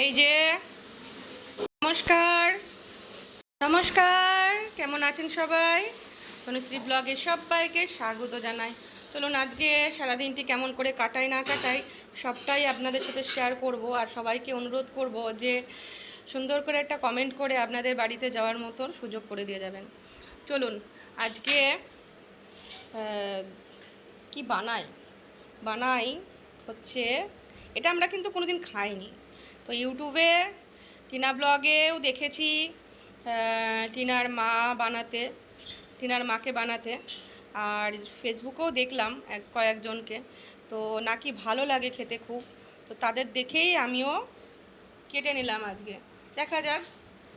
এই যে, নমস্কার। নমস্কার, কেমন আছেন সবাই? তনুশ্রী ব্লগে সবাইকে স্বাগত জানাই। চলুন আজকে সারাদিনটি কেমন করে কাটাই, না কাটাই, সবটাই আপনাদের সাথে শেয়ার করব আর সবাইকে অনুরোধ করব যে সুন্দর করে একটা কমেন্ট করে আপনাদের বাড়িতে যাওয়ার মতন সুযোগ করে দিয়ে যাবেন। চলুন, আজকে কি বানাই? বানাই হচ্ছে, এটা আমরা কিন্তু কোনোদিন খাইনি। তো ইউটিউবে টিনা ব্লগেও দেখেছি টিনার মা বানাতে, টিনার মাকে বানাতে। আর ফেসবুকেও দেখলাম এক, কয়েকজনকে। তো নাকি ভালো লাগে খেতে খুব। তো তাদের দেখেই আমিও কেটে নিলাম আজকে। দেখা যাক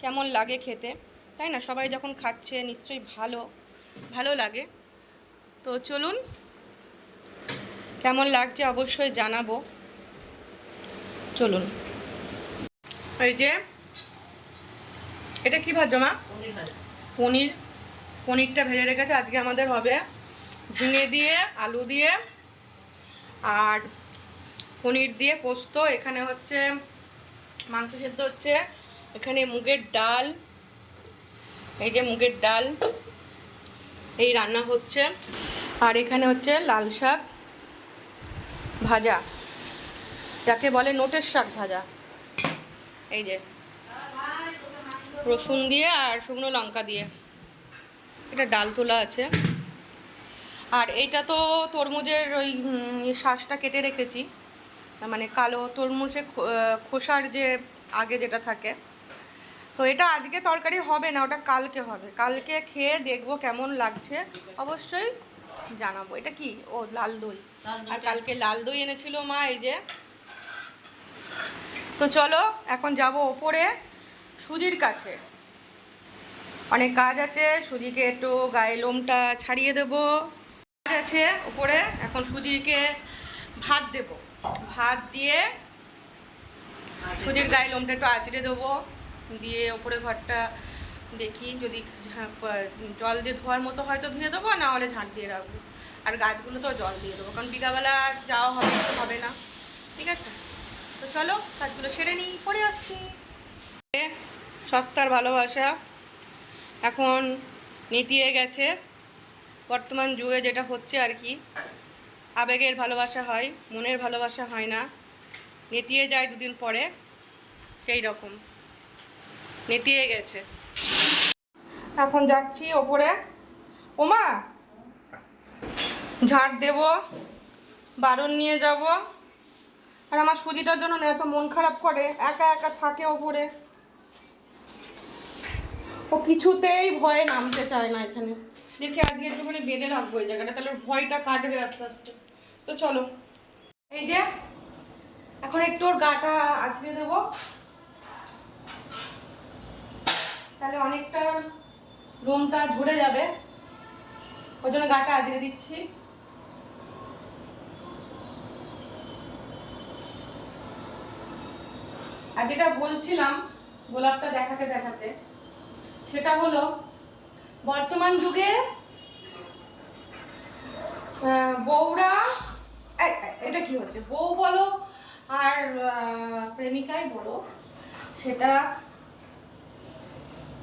কেমন লাগে খেতে। তাই না? সবাই যখন খাচ্ছে নিশ্চয়ই ভালো ভালো লাগে। তো চলুন, কেমন লাগছে অবশ্যই জানাব। চলুন। এই যে এটা কি ভাজো। মা পনির পনিরটা ভেজে রেখেছে। আজকে আমাদের হবে ঝিঙে দিয়ে আলু দিয়ে আর পনির দিয়ে পোস্ত। এখানে হচ্ছে মাংস সেদ্ধ হচ্ছে। এখানে মুগের ডাল এই যে মুগের ডাল এই রান্না হচ্ছে। আর এখানে হচ্ছে লাল শাক ভাজা। যাকে বলে নোটের শাক ভাজা। এই যে। রসুন দিয়ে আর শুকনো লঙ্কা দিয়ে। এটা ডাল তোলা আছে। আর এইটা তো তরমুজের ওই শ্বাসটা কেটে রেখেছি। মানে কালো তরমুজে খোসার যে আগে যেটা থাকে। তো এটা আজকে তরকারি হবে না ওটা কালকে হবে। কালকে খেয়ে দেখব কেমন লাগছে। অবশ্যই জানাব। এটা কি? ও লাল দই। আর কালকে লাল দই এনেছিল মা এই যে। তো চলো, এখন যাব ওপরে, সুজির কাছে। অনেক কাজ আছে, সুজিকে একটু গায়ে লোমটা ছাড়িয়ে দেব। কাজ আছে ওপরে, এখন সুজিকে ভাত দেব। ভাত দিয়ে সুজির গায়ে লোমটা একটু আঁচড়ে দেবো। দিয়ে ওপরে ঘরটা দেখি, যদি জল দিয়ে ধোয়ার মতো হয়তো ধুয়ে দেবো, না হলে ঝাঁট দিয়ে রাখব। আর গাছগুলো তো জল দিয়ে দেবো, কারণ বিকালবেলা যাওয়া হবে হবে না। ঠিক আছে? তো চলো, কাজগুলো সেরে নিই, পরে আসছি। সস্তার ভালোবাসা। এখন নেতিয়ে গেছে। বর্তমান যুগে যেটা হচ্ছে আর কি, আবেগের ভালোবাসা হয়, মনের ভালোবাসা হয় না। নেতিয়ে যায় দুদিন পরে, সেই রকম। নেতিয়ে গেছে। এখন যাচ্ছি ওপরে। ওমা! ঝাড় দেব, বারণ নিয়ে যাব। আর আমার সুজিটার জন্য না এত মন খারাপ করে একা একা থাকে ওপরে। ও কিছুতেই ভয়ে নামতে চায় না এখানে। দেখি আজকে একটুখানি বেঁধে রাখব এই জায়গাটা তাহলে ওর ভয়টা কাটবে আস্তে আস্তে। তো চলো। এই যে এখন একটু ওর গাটা আছড়ে দেবো। তাহলে অনেকটা রুমটা ঝরে যাবে। ওই জন্য গাটা আজড়ে দিচ্ছি। আর যেটা বলছিলাম গোলাপটা দেখাতে দেখাতে, সেটা হলো বর্তমান যুগে বউরা এটা কি হচ্ছে? বউ বলো আর প্রেমিকাই বলো, সেটা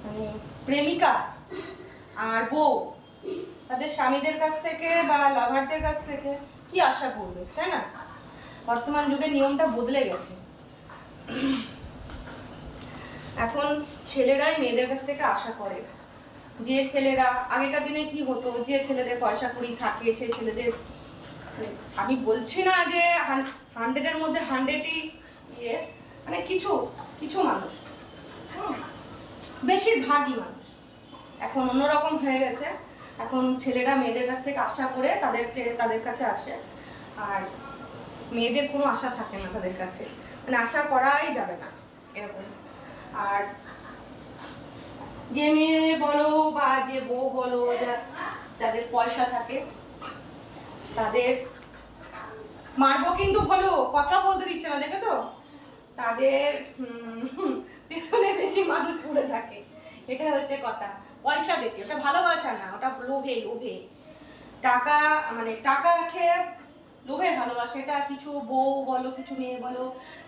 মানে প্রেমিকা আর বউ, তাদের স্বামীদের কাছ থেকে বা লাভারদের কাছ থেকে কি আশা করবে, তাই না? বর্তমান যুগে নিয়মটা বদলে গেছে। এখন ছেলেরাই মেয়েদের কাছ থেকে আশা করে। যে ছেলেরা আগেকার দিনে কি হতো? যে ছেলেদের পয়সা কুড়ি থাকে সেই ছেলেদের আমি বলছি না যে হান্ড্রেডের মধ্যে হান্ড্রেডই ইয়ে মানে কিছু কিছু মানুষ। হুম, বেশিরভাগই মানুষ। এখন অন্যরকম হয়ে গেছে। এখন ছেলেরা মেয়েদের কাছ থেকে আশা করে তাদেরকে তাদের কাছে আসে। আর মেয়েদের কোনো আশা থাকে না তাদের কাছে। মানে আশা করাই যাবে না এরকম। আর যে মেয়ে বলো বা যে বউ বলো যাদের পয়সা থাকে, তাদের মারবো কিন্তু বলো, কথা বলতে দিচ্ছে না, দেখেছ? তাদের পেছনে বেশি মানুষ পড়ে থাকে। এটা হচ্ছে কথা। পয়সা দেখে, ওটা ভালোবাসা না, ওটা লোভে লোভে। টাকা মানে টাকা আছে, লোভের ভালোবাসা, এটা কিছু বউ বলো, কিছু মেয়ে বলো,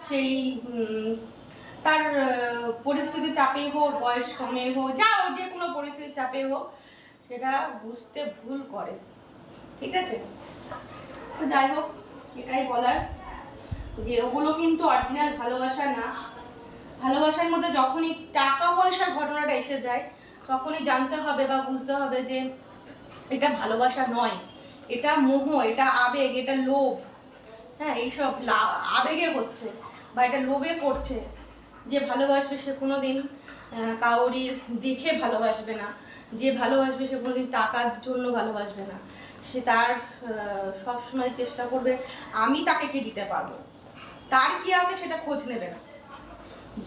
সেই তার পরিস্থিতি চাপে হোক, বয়স কমে হোক, যা যে কোনো পরিস্থিতি চাপে হোক, সেটা বুঝতে ভুল করে। ঠিক আছে? তো যাই হোক, এটাই বলার। যে ওগুলো কিন্তু অরিজিনাল ভালোবাসা না। ভালোবাসার মধ্যে যখনই টাকা পয়সার ঘটনাটা এসে যায়, তখনই জানতে হবে বা বুঝতে হবে যে এটা ভালোবাসা নয়। এটা মোহ, এটা আবেগ, এটা লোভ। হ্যাঁ এইসব আবেগে হচ্ছে বা এটা লোভে করছে। যে ভালোবাসবে সে কোনো দিন কাউরির দেখে ভালোবাসবে না। যে ভালোবাসবে সে কোনো দিন টাকার জন্য ভালোবাসবে না। সে তার সবসময় চেষ্টা করবে, আমি তাকে কি দিতে পারব? তার কি আছে সেটা খোঁজ নেবে না।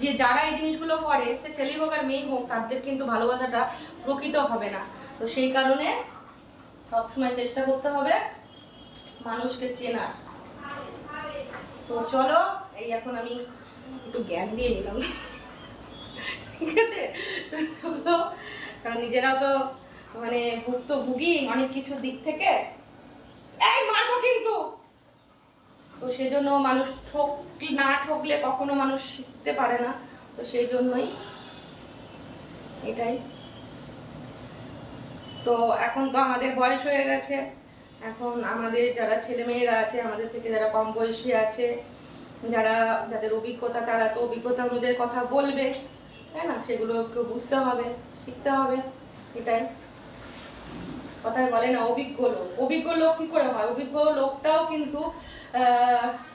যে যারা এই জিনিসগুলো করে, সে ছেলে হোক আর মেয়ে হোক, তাদের কিন্তু ভালোবাসাটা প্রকৃত হবে না। তো সেই কারণে সবসময় চেষ্টা করতে হবে মানুষকে চেনার। তো চলো, এই এখন আমি একটু জ্ঞান দিয়ে নিলাম। ঠিক আছে? চলো। কারণ নিজেরাও তো মানে ভুক্তভোগী অনেক কিছু দিক থেকে। এই মারবো কিন্তু! তো সেজন্য মানুষ ঠক না ঠকলে কখনো মানুষ শিখতে পারে না। তো সেই জন্যই এটাই। তো এখন তো আমাদের বয়স হয়ে গেছে। এখন আমাদের যারা ছেলেমেয়েরা আছে, আমাদের থেকে যারা কম বয়সী আছে যারা, যাদের অভিজ্ঞতা, তারা তো অভিজ্ঞতা অনুযায়ী কথা বলবে, তাই না? সেগুলো একটু বুঝতে হবে, শিখতে হবে, এটাই। কথায় বলে না, অভিজ্ঞ লোক। অভিজ্ঞ লোক কি করে হয়? অভিজ্ঞ লোকটাও কিন্তু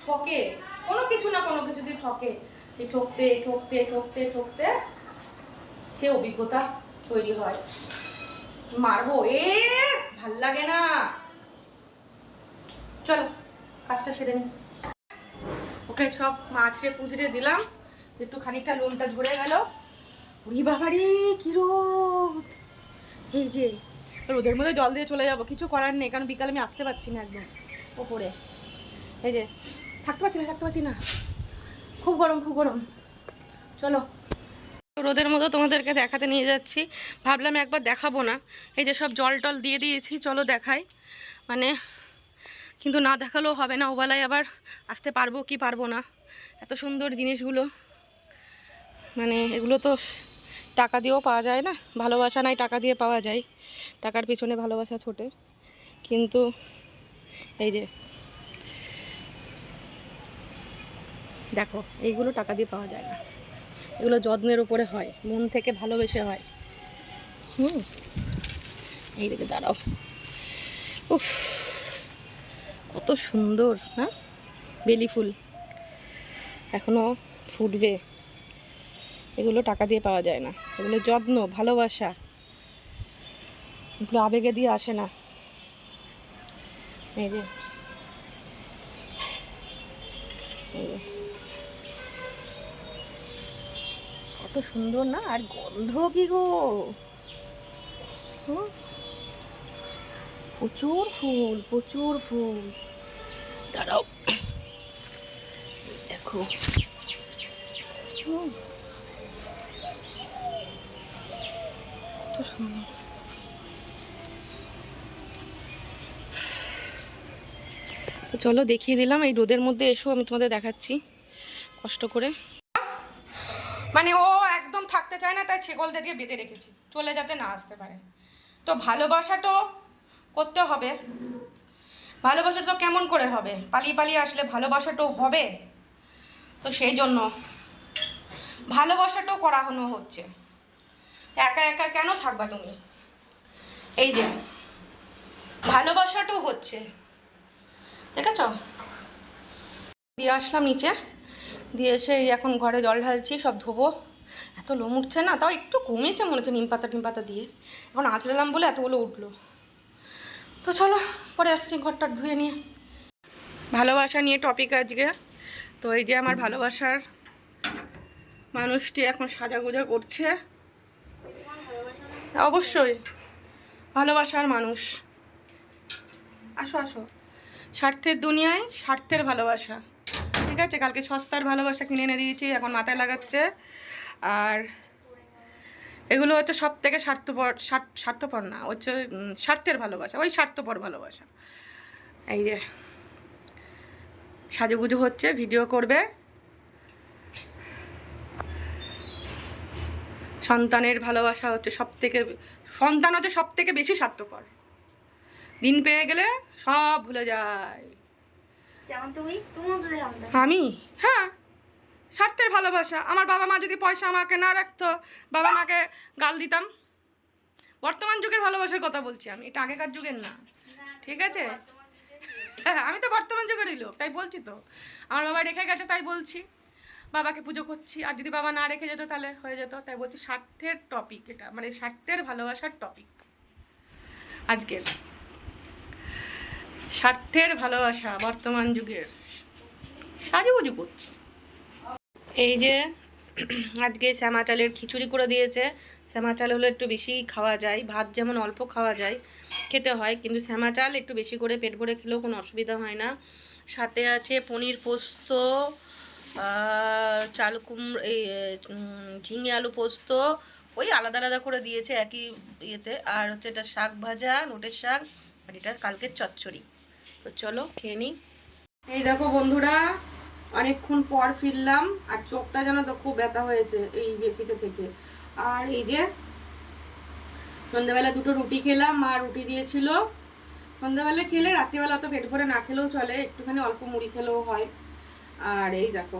ঠকে। কোনো কিছু না কোনো কিছু যদি ঠকে। সে ঠকতে ঠকতে ঠকতে ঠকতে সে অভিজ্ঞতা তৈরি হয়। মারবো? এ, ভালো লাগে না। চলো, কাজটা সেরে নি। ওকে সব মাছরে পুজরে দিলাম। একটু খানিকটা লোনটা ঝরে গেল। উড়ি বাবারে, কি রোদ! এই যে, রোদের মধ্যে জল দিয়ে চলে যাব, কিছু করার নেই, কারণ বিকালে আমি আসতে পারছি না একদম ওপরে। এই যে, থাকতে পারছি না, থাকতে পারছি না। খুব গরম খুব গরম। চলো, রোদের মতো তোমাদেরকে দেখাতে নিয়ে যাচ্ছি। ভাবলাম একবার দেখাবো না। এই যে সব জল টল দিয়ে দিয়েছি, চলো দেখাই। মানে কিন্তু না দেখালেও হবে না, ওবেলায় আবার আসতে পারব কি পারব না। এত সুন্দর জিনিসগুলো। মানে এগুলো তো টাকা দিয়েও পাওয়া যায় না, ভালোবাসা নাই, টাকা দিয়ে পাওয়া যায়। টাকার পিছনে ভালোবাসা ছোটে। কিন্তু এই যে দেখো, এইগুলো টাকা দিয়ে পাওয়া যায় না। এগুলো যত্নের উপরে হয়, মন থেকে ভালোবেসে হয়। হুম, এই দিকে দাঁড়াও। উফ। কত সুন্দর না বেলি ফুল। এখনও ফুটবে। এগুলো টাকা দিয়ে পাওয়া যায় না। এগুলো যত্ন, ভালোবাসা। এগুলো আবেগে দিয়ে আসে না। এই যে। কত সুন্দর না? আর গন্ধ কি গো? হুম? প্রচুর ফুল প্রচুর ফুল। দাঁড়াও। দেখো। চলো দেখিয়ে দিলাম, এই রোদের মধ্যে এসো, আমি তোমাদের দেখাচ্ছি। কষ্ট করে। মানে ও একদম থাকতে চায় না, তাই ছেগলদের দিয়ে বেঁধে রেখেছি। চলে যাতে না আসতে পারে। তো ভালোবাসাটাও করতে হবে। ভালোবাসা তো কেমন করে হবে? পালিয়ে পালিয়ে আসলে ভালোবাসাটাও হবে? তো সেই জন্য ভালোবাসাটাও করানো হচ্ছে। একা একা কেন থাকবা তুমি? এই যে, ভালোবাসাটাও হচ্ছে। দেখেছ? দিয়ে আসলাম নিচে। দিয়ে এসে এখন ঘরে জল ঢালছি, সব ধোবো। এত লোম উঠছে না, তাও একটু কমেছে মনে হচ্ছে নিম পাতা, টিম পাতা দিয়ে। এখন আঁচড়ালাম বলে এতগুলো উঠল। তো চলো, পরে আসছি ঘরটা ধুয়ে নিয়ে। ভালোবাসা নিয়ে টপিক আজকে। তো এই যে আমার ভালোবাসার মানুষটি এখন সাজাগোজা করছে। অবশ্যই, ভালোবাসার মানুষ। আসো আসো। স্বার্থের দুনিয়ায় স্বার্থের ভালোবাসা। ঠিক আছে? কালকে সস্তার ভালোবাসা কিনে এনে দিয়েছি, এখন মাথায় লাগাচ্ছে। আর এগুলো হচ্ছে সব থেকে স্বার্থপর স্বার্থপর না হচ্ছে স্বার্থের ভালোবাসা ওই স্বার্থপর ভালোবাসা। এই যে সাজুগুজু হচ্ছে ভিডিও করবে। সন্তানের ভালোবাসা হচ্ছে সব থেকে সন্তান হচ্ছে সব থেকে বেশি স্বার্থপর। দিন পেয়ে গেলে সব ভুলে যায়। আমি? হ্যাঁ। স্বার্থের ভালোবাসা। আমার বাবা মা যদি পয়সা আমাকে না রাখতো, বাবা মাকে গাল দিতাম। বর্তমান যুগের ভালোবাসার কথা বলছি আমি, এটা আগেকার যুগের না। ঠিক আছে? আমি তো বর্তমান যুগেরই লোক, তাই বলছি তো। আমার বাবা রেখে গেছে, তাই বলছি। বাবাকে পুজো করছি, আর যদি বাবা না রেখে যেত তাহলে হয়ে যেত, তাই বলছি স্বার্থের টপিক এটা মানে স্বার্থের ভালোবাসার টপিক আজকের। স্বার্থের ভালোবাসা বর্তমান যুগের। সাজুগুজু করছি। এই যে, আজকে শ্যামা চালের খিচুড়ি করে দিয়েছে। শ্যামা চাল হলে একটু বেশি খাওয়া যায়, ভাত যেমন অল্প খাওয়া যায়, খেতে হয়। কিন্তু শ্যামা চাল একটু বেশি করে পেট ভরে খেলেও কোনো অসুবিধা হয় না। সাথে আছে পনির পোস্ত চাল কুমড়ো, এই ঝিঙে আলু পোস্ত। ওই আলাদা আলাদা করে দিয়েছে একই ইয়েতে। আর হচ্ছে এটা শাক ভাজা, নোটের শাক, আর এটা কালকের চচ্চড়ি। তো চলো খেয়ে নিই এই দেখো বন্ধুরা অনেকক্ষণ পর ফিরলাম, আর চোখটা যেন তো খুব ব্যথা হয়েছে এই বেশিতে থেকে। আর এই যে, সন্ধ্যাবেলা দুটো রুটি খেলাম, মা রুটি দিয়েছিল। সন্ধ্যাবেলা খেলে রাত্রিবেলা তো পেট ভরে না খেলেও চলে, একটুখানি অল্প মুড়ি খেলেও হয়। আর এই দেখো,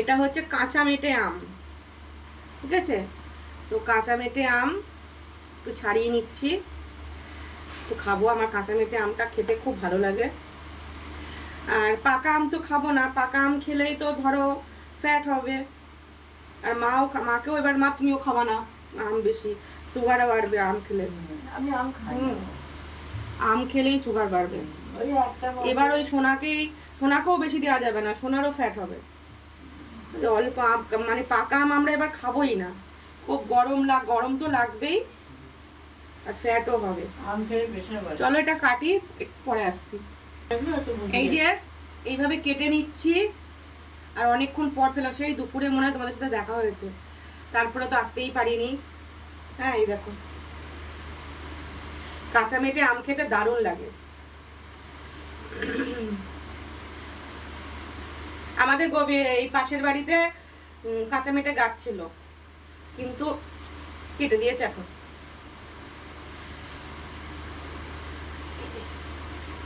এটা হচ্ছে কাঁচা মেটে আম, ঠিক আছে? তো কাঁচা মেটে আম একটু ছাড়িয়ে নিচ্ছি। একটু খাব, আমার কাঁচা মেটে আমটা খেতে খুব ভালো লাগে। আর পাকা আম তো খাব না পাকা আম খেলেই তো ধরো ফ্যাট হবে। আর মাও মাকেও এবার মা তুমিও খাবা না আম বেশি সুগার বাড়বে আম খেলে। আমি আম খাই আম খেলেই সুগার বাড়বে। এবার ওই সোনাকেই সোনাকেও বেশি দেওয়া যাবে না সোনারও ফ্যাট হবে। অল্প আম মানে পাকা আম আমরা এবার খাবোই না। খুব গরম লাগ গরম তো লাগবেই আর ফ্যাটও হবে। চলো এটা কাটি পরে আসছি। এই যে, এইভাবে কেটে নিচ্ছি, আর অনেকক্ষণ পর ফেলাম। সেই দুপুরে মনে হয় তোমাদের সাথে দেখা হয়েছে। তারপরে তো আসতেই পারিনি। হ্যাঁ এই দেখো। কাঁচা মেটে আম খেতে দারুণ লাগে। আমাদের গবে- এই পাশের বাড়িতে কাঁচা মেটে গাছ ছিল। কিন্তু কেটে দিয়েছে এখন।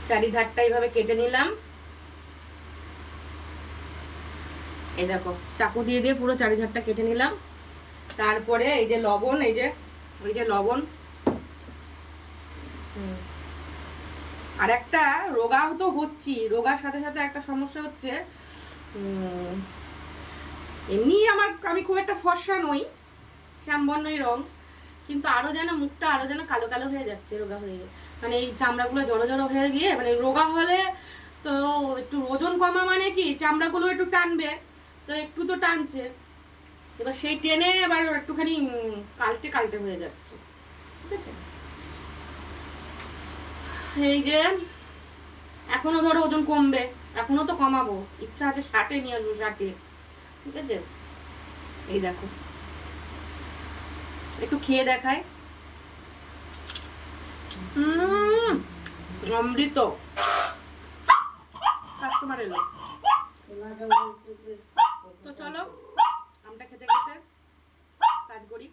চারিধারটা এইভাবে কেটে নিলাম। এই দেখো, চাকু দিয়ে দিয়ে পুরো চারিধারটা কেটে নিলাম। তারপরে এই যে লবণ, এই যে এই যে লবণ। আর একটা রোগাও তো হচ্ছি, রোগার সাথে সাথে একটা সমস্যা হচ্ছে এমনি আমার, আমি খুব একটা ফর্সা নই, শ্যামবর্ণই রং, কিন্তু আরও যেন মুখটা আরও যেন কালো কালো হয়ে যাচ্ছে রোগা হয়ে মানে এই চামড়াগুলো জড়ো জড়ো হয়ে গিয়ে মানে রোগা হলে তো একটু ওজন কমা মানে কি, চামড়াগুলো একটু টানবে, তো একটু তো টানছে। এবার সেই টেনে এবার একটুখানি কালটে কালটে হয়ে যাচ্ছে। ঠিক আছে? এই যে, এখনও ধরো ওজন কমবে, এখনও তো কমাবো, ইচ্ছা আছে ষাটে নিয়ে আসব, ষাটে। ঠিক আছে? এই দেখো। একটু খেয়ে দেখায়। অমৃত। কাস্টমার এলো তো চলো আমটা খেতে খেতে কাজ করি।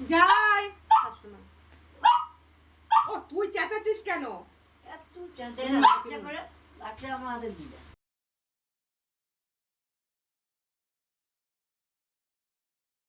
যাই ও তুই চেঁচাচ্ছিস কেন? করে বাচ্চা আমাদের দিবে।